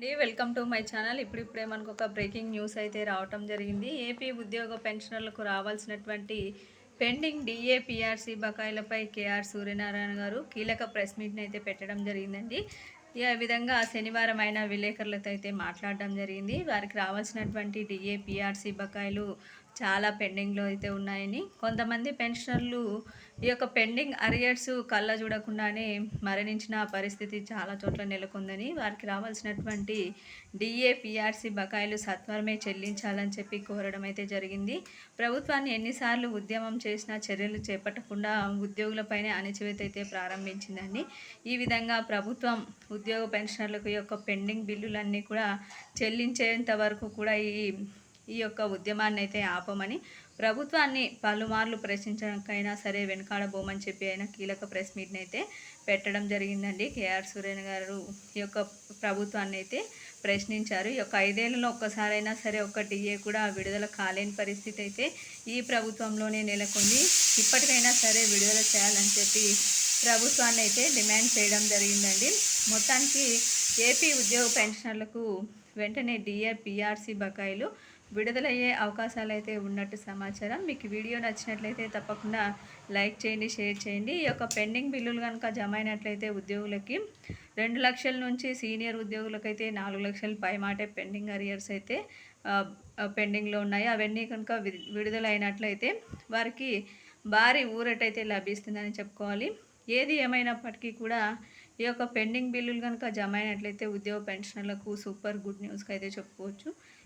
అండి. Welcome to my channel. ఇప్పుడు ఇప్పుడే మనకు ఒక బ్రేకింగ్ న్యూస్ అయితే రావటం జరిగింది. ఏపీ ఉద్యోగ పెన్షనర్లకు రావాల్సినటువంటి పెండింగ్ డిఏపిఆర్సీ బకాయిలపై కేఆర్ సూర్యనారాయణ గారు కీలక ప్రెస్ మీట్ని అయితే పెట్టడం జరిగిందండి. ఈ విధంగా శనివారం అయిన విలేకరులతో అయితే మాట్లాడడం జరిగింది. వారికి రావాల్సినటువంటి డిఏపిఆర్సీ బకాయిలు చాలా పెండింగ్లో అయితే ఉన్నాయని. కొంతమంది పెన్షనర్లు ఈ యొక్క పెండింగ్ అరియర్స్ కళ్ళ చూడకుండానే మరణించిన పరిస్థితి చాలా చోట్ల నెలకొందని వారికి రావాల్సినటువంటి డిఏ పిఆర్సీ బకాయిలు సత్వరమే చెల్లించాలని చెప్పి కోరడం అయితే జరిగింది. ప్రభుత్వాన్ని ఎన్నిసార్లు ఉద్యమం చేసినా చర్యలు చేపట్టకుండా ఉద్యోగులపైనే అణచివేత అయితే ప్రారంభించిందండి. ఈ విధంగా ప్రభుత్వం ఉద్యోగ పెన్షనర్లకు యొక్క పెండింగ్ బిల్లులన్నీ కూడా చెల్లించేంత వరకు కూడా ఈ ఈ యొక్క ఉద్యమాన్ని అయితే ఆపమని ప్రభుత్వాన్ని పలుమార్లు ప్రశ్నించడానికైనా సరే వెనకాడబోమని చెప్పి ఆయన కీలక ప్రెస్ మీట్ని అయితే పెట్టడం జరిగిందండి. కేఆర్ సురేన్ గారు ఈ యొక్క ప్రభుత్వాన్ని అయితే ప్రశ్నించారు. ఈ యొక్క ఐదేళ్ళలో ఒక్కసారైనా సరే ఒక డిఏ కూడా విడుదల కాలేని పరిస్థితి అయితే ఈ ప్రభుత్వంలోనే నెలకొంది. ఇప్పటికైనా సరే విడుదల చేయాలని చెప్పి ప్రభుత్వాన్ని అయితే డిమాండ్ చేయడం జరిగిందండి. మొత్తానికి ఏపీ ఉద్యోగ పెన్షనర్లకు వెంటనే డిఏ పిఆర్సీ బకాయిలు విడుదలయ్యే అవకాశాలు అయితే ఉన్నట్టు సమాచారం. మీకు వీడియో నచ్చినట్లయితే తప్పకుండా లైక్ చేయండి షేర్ చేయండి. ఈ యొక్క పెండింగ్ బిల్లులు కనుక జమ అయినట్లయితే ఉద్యోగులకి రెండు లక్షల నుంచి సీనియర్ ఉద్యోగులకైతే నాలుగు లక్షల పైమాటే పెండింగ్ అరియర్స్ అయితే పెండింగ్లో ఉన్నాయి. అవన్నీ కనుక విడుదలైనట్లయితే వారికి భారీ ఊరటైతే లభిస్తుందని చెప్పుకోవాలి. ఏది ఏమైనప్పటికీ కూడా ఈ యొక్క పెండింగ్ బిల్లులు కనుక జమ అయినట్లయితే ఉద్యోగ పెన్షన్లకు సూపర్ గుడ్ న్యూస్కి అయితే చెప్పుకోవచ్చు.